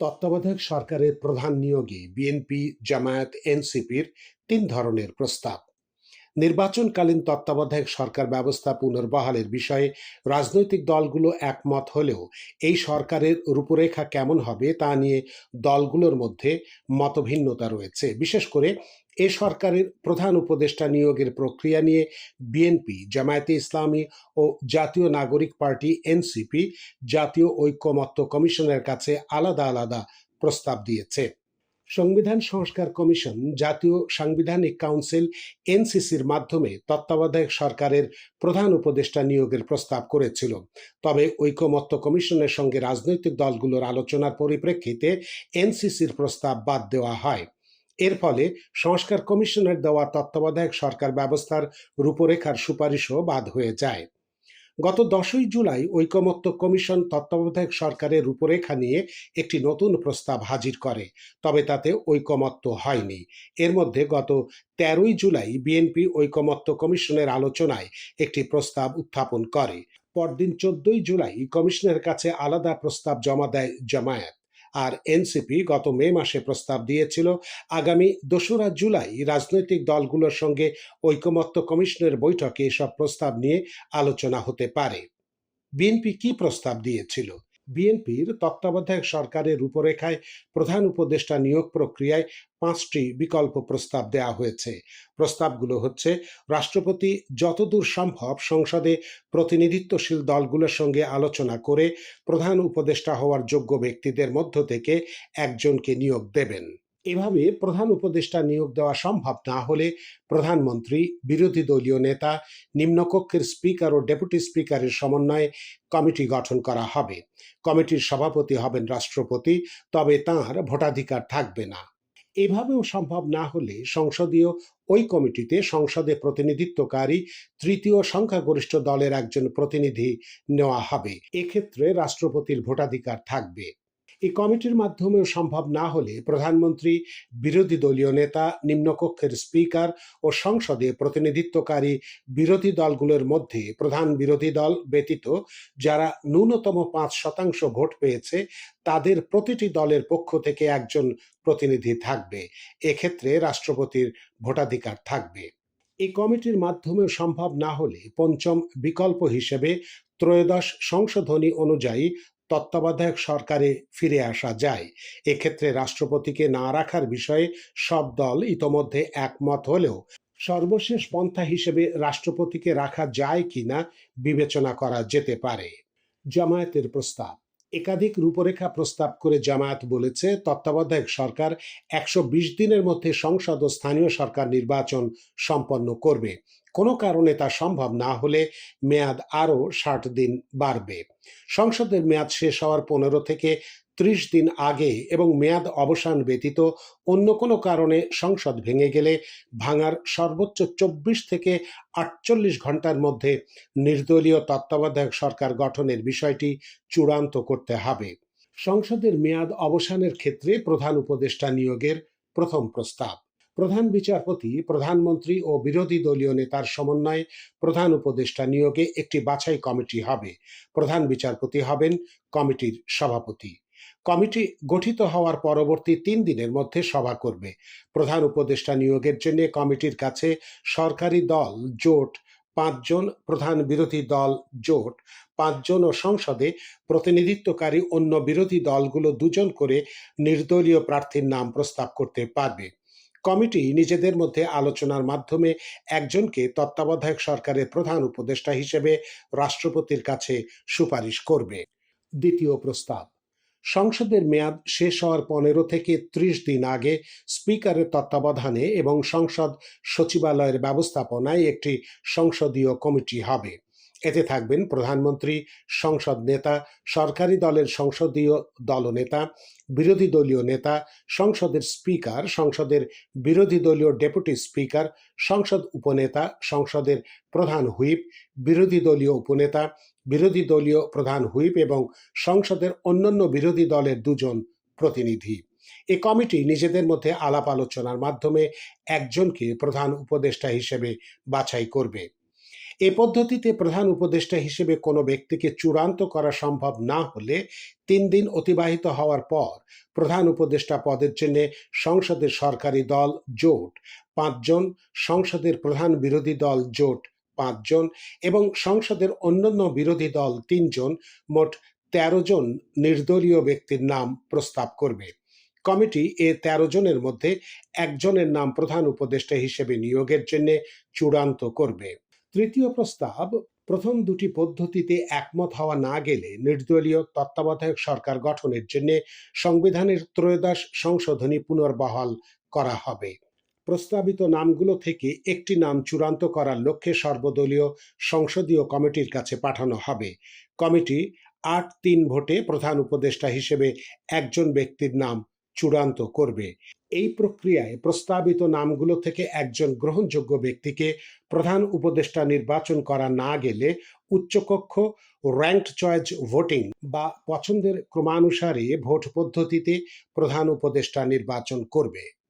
তত্ত্বাবধায়ক সরকারের প্রধান নিয়োগে বিএনপি জামায়াত এনসিপির তিন ধরনের প্রস্তাব। নির্বাচনকালীন তত্ত্বাবধায়ক সরকার ব্যবস্থা পুনর্বহালের বিষয়ে রাজনৈতিক দলগুলো একমত হলেও এই সরকারের রূপরেখা কেমন হবে তা নিয়ে দলগুলোর মধ্যে মতভিন্নতা রয়েছে। বিশেষ করে এ সরকারের প্রধান উপদেষ্টা নিয়োগের প্রক্রিয়া নিয়ে বিএনপি, জামায়াতে ইসলামী ও জাতীয় নাগরিক পার্টি, এনসিপি, জাতীয় ঐক্যমত্য কমিশনের কাছে আলাদা আলাদা প্রস্তাব দিয়েছে। সংবিধান সংস্কার কমিশন, জাতীয় সাংবিধানিক কাউন্সিল, এনসিসির মাধ্যমে তত্ত্বাবধায়ক সরকারের প্রধান উপদেষ্টা নিয়োগের প্রস্তাব করেছিল। তবে ঐকমত্য কমিশনের সঙ্গে রাজনৈতিক দলগুলোর আলোচনার পরিপ্রেক্ষিতে এনসিসির প্রস্তাব বাদ দেওয়া হয়। এর ফলে সংস্কার কমিশনের দেওয়া তত্ত্বাবধায়ক সরকার ব্যবস্থার রূপরেখার সুপারিশও বাদ হয়ে যায়। গত দশই জুলাই ঐকমত্য কমিশন তত্ত্বাবধায়ক সরকারের রূপরেখা নিয়ে একটি নতুন প্রস্তাব হাজির করে, তবে তাতে ঐকমত্য হয়নি। এর মধ্যে গত তেরোই জুলাই বিএনপি ঐকমত্য কমিশনের আলোচনায় একটি প্রস্তাব উত্থাপন করে। পরদিন চোদ্দই জুলাই কমিশনের কাছে আলাদা প্রস্তাব জমা দেয় জামায়াত। আর এনসিপি গত মে মাসে প্রস্তাব দিয়েছিল, আগামী দোসরা জুলাই রাজনৈতিক দলগুলোর সঙ্গে ঐকমত্য কমিশনের বৈঠকে এসব প্রস্তাব নিয়ে আলোচনা হতে পারে। বিএনপি কি প্রস্তাব দিয়েছিল? বিএনপির তত্ত্বাবধায়ক সরকারের রূপরেখায় প্রধান উপদেষ্টা নিয়োগ প্রক্রিয়ায় পাঁচটি বিকল্প প্রস্তাব দেওয়া হয়েছে। প্রস্তাবগুলো হচ্ছে, রাষ্ট্রপতি যতদূর সম্ভব সংসদে প্রতিনিধিত্বশীল দলগুলোর সঙ্গে আলোচনা করে প্রধান উপদেষ্টা হওয়ার যোগ্য ব্যক্তিদের মধ্য থেকে একজনকে নিয়োগ দেবেন। এভাবে প্রধান উপদেষ্টা নিয়োগ দেওয়া সম্ভব না হলে প্রধানমন্ত্রী, বিরোধী দলীয় নেতা, নিম্নকক্ষের স্পিকার ও ডেপুটি স্পিকারের সমন্বয়ে কমিটি গঠন করা হবে। কমিটির সভাপতি হবেন রাষ্ট্রপতি, তবে তাঁর ভোটাধিকার থাকবে না। এভাবেও সম্ভব না হলে সংসদীয় ওই কমিটিতে সংসদে প্রতিনিধিত্বকারী তৃতীয় সংখ্যাগরিষ্ঠ দলের একজন প্রতিনিধি নেওয়া হবে। এক্ষেত্রে রাষ্ট্রপতির ভোটাধিকার থাকবে। এই কমিটির মাধ্যমেও সম্ভব না হলে প্রধানমন্ত্রী, বিরোধী দলীয় নেতা, নিম্নকক্ষের স্পিকার ও সংসদে প্রতিনিধিত্বকারী বিরোধী দলগুলোর মধ্যে প্রধান বিরোধী দল ব্যতীত যারা ন্যূনতম পাঁচ শতাংশ ভোট পেয়েছে, তাদের প্রতিটি দলের পক্ষ থেকে একজন প্রতিনিধি থাকবে। এক্ষেত্রে রাষ্ট্রপতির ভোটাধিকার থাকবে। এই কমিটির মাধ্যমেও সম্ভব না হলে পঞ্চম বিকল্প হিসেবে ত্রয়োদশ সংশোধনী অনুযায়ী তত্ত্বাবধায়ক সরকারে ফিরে আসা যায়। এক্ষেত্রে রাষ্ট্রপতিকে না রাখার বিষয়ে সব দল ইতোমধ্যে একমত হলেও সর্বশেষ পন্থা হিসেবে রাষ্ট্রপতিকে রাখা যায় কিনা বিবেচনা করা যেতে পারে। জামায়াতের প্রস্তাব। একাধিক রূপরেখা প্রস্তাব করে জামায়াত বলেছে, তত্ত্বাবধায়ক সরকার একশো বিশ দিনের মধ্যে সংসদ ও স্থানীয় সরকার নির্বাচন সম্পন্ন করবে। কোনো কারণে তা সম্ভব না হলে মেয়াদ আরও ষাট দিন বাড়বে। সংসদের মেয়াদ শেষ হওয়ার পনেরো থেকে ত্রিশ দিন আগে এবং মেয়াদ অবসান ব্যতীত অন্য কোনো কারণে সংসদ ভেঙে গেলে ভাঙার সর্বোচ্চ চব্বিশ থেকে আটচল্লিশ ঘণ্টার মধ্যে নির্দলীয় তত্ত্বাবধায়ক সরকার গঠনের বিষয়টি চূড়ান্ত করতে হবে। সংসদের মেয়াদ অবসানের ক্ষেত্রে প্রধান উপদেষ্টা নিয়োগের প্রথম প্রস্তাব। প্রধান বিচারপতি, প্রধানমন্ত্রী ও বিরোধী দলীয় নেতার সমন্বয়ে প্রধান উপদেষ্টা নিয়োগে একটি বাছাই কমিটি হবে। প্রধান বিচারপতি হবেন কমিটির সভাপতি। কমিটি গঠিত হওয়ার পরবর্তী তিন দিনের মধ্যে সভা করবে। প্রধান উপদেষ্টা নিয়োগের জন্য কমিটির কাছে সরকারি দল, জোট, পাঁচজন প্রধান বিরোধী দল, জোট, পাঁচজন ও সংসদে প্রতিনিধিত্বকারী অন্য বিরোধী দলগুলো দুজন করে নির্দলীয় প্রার্থীর নাম প্রস্তাব করতে পারবে। কমিটি নিজেদের মধ্যে আলোচনার মাধ্যমে একজনকে তত্ত্বাবধায়ক সরকারের প্রধান উপদেষ্টা হিসেবে রাষ্ট্রপতির কাছে সুপারিশ করবে। দ্বিতীয় প্রস্তাব, সংসদের মেয়াদ শেষ হওয়ার পনেরো থেকে ত্রিশ দিন আগে স্পিকারের তত্ত্বাবধানে এবং সংসদ সচিবালয়ের ব্যবস্থাপনায় একটি সংসদীয় কমিটি হবে। এতে থাকবেন প্রধানমন্ত্রী, সংসদ নেতা, সরকারি দলের সংসদীয় দলনেতা, বিরোধী দলীয় নেতা, সংসদের স্পিকার, সংসদের বিরোধী দলীয় ডেপুটি স্পিকার, সংসদ উপনেতা, সংসদের প্রধান হুইপ, বিরোধী দলীয় উপনেতা, বিরোধী দলীয় প্রধান হুইপ এবং সংসদের অন্যান্য বিরোধী দলের দুজন প্রতিনিধি। এ কমিটি নিজেদের মধ্যে আলাপ আলোচনার মাধ্যমে একজনকে প্রধান উপদেষ্টা হিসেবে বাছাই করবে। এ পদ্ধতিতে প্রধান উপদেষ্টা হিসেবে কোনো ব্যক্তিকে চূড়ান্ত করা সম্ভব না হলে তিন দিন অতিবাহিত হওয়ার পর প্রধান উপদেষ্টা পদের জন্য সংসদের সরকারি দল জোট, পাঁচজন, সংসদের প্রধান বিরোধী দল জোট, পাঁচজন এবং সংসদের অন্যান্য বিরোধী দল তিনজন মোট তেরো জন নির্দলীয় ব্যক্তির নাম প্রস্তাব করবে। কমিটি এ তেরো জনের মধ্যে একজনের নাম প্রধান উপদেষ্টা হিসেবে নিয়োগের জন্য চূড়ান্ত করবে। তৃতীয় প্রস্তাব, প্রথম দুটি পদ্ধতিতে একমত হওয়া না গেলে নির্দলীয় তত্ত্বাবধায়ক সরকার গঠনের জন্য সংবিধানের ত্রয়োদশ সংশোধনী পুনর্বহাল করা হবে। প্রস্তাবিত নামগুলো থেকে একটি নাম চূড়ান্ত করার লক্ষ্যে সর্বদলীয় সংসদীয় কমিটির কাছে পাঠানো হবে। কমিটি আট তিন ভোটে প্রধান উপদেষ্টা হিসেবে একজন ব্যক্তির নাম চূড়ান্ত করবে। এই প্রক্রিয়ায় প্রস্তাবিত নামগুলো থেকে একজন গ্রহণযোগ্য ব্যক্তিকে প্রধান উপদেষ্টা নির্বাচন করা না গেলে উচ্চকক্ষ র্যাঙ্কড চয়েস ভোটিং বা পছন্দের ক্রমানুসারে ভোট পদ্ধতিতে প্রধান উপদেষ্টা নির্বাচন করবে।